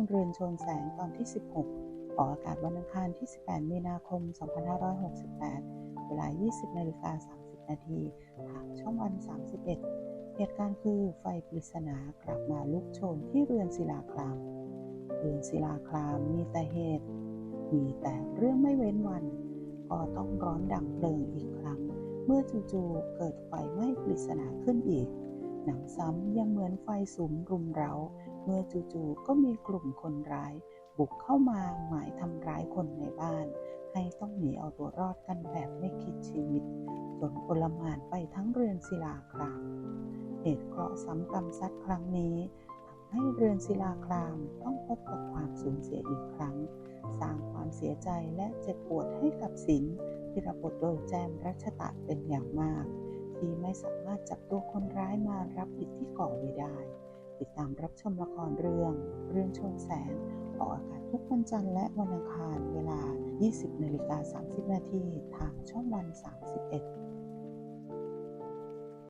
อนชนแสงตอนที่ 16 ออกอากาศวันอังคารที่ 18 มีนาคม 2568 เวลา 20นาฬิกา30 นาทีทางช่องวัน 31 เหตุการณ์คือไฟปริศนากลับมาลุกโชนที่เรือนศิลาคราม เรือนศิลาครามมีแต่เหตุ มีแต่เรื่องไม่เว้นวัน ก็ต้องร้อนดังเพลิงอีกครั้ง เมื่อจู่ๆเกิดไฟไหม้ปริศนาขึ้นอีก หนำซ้ำยังเหมือนไฟสุมรุมเร้า เมื่อจู่ๆก็มีกลุ่มคนร้าย บุกเข้ามาหมายทำร้ายคนในบ้าน ให้ต้องหนีเอาตัวรอดกันแบบไม่คิดชีวิต จนอลมานไปทั้งเรือนศิลาครามเหตุเคราะห์ซ้ำกรรมซัดครั้งนี้ทำให้เรือนศิลาครามต้องพบกับความสูญเสียอีกครั้ง สร้างความเสียใจและเจ็บปวดให้กับศิลป์ที่รับบทโดยแจมรัชตะเป็นอย่างมาก ที่ไม่สามารถจับตัวคนร้ายมารับผิดที่ก่อไว้ได้ ติดตามรับชมละครเรื่อง เรื่องชนแสง ออกอากาศทุกวันจันทร์และวันอังคารเวลา 20นาฬิกา30 นาทีทางช่องวัน 31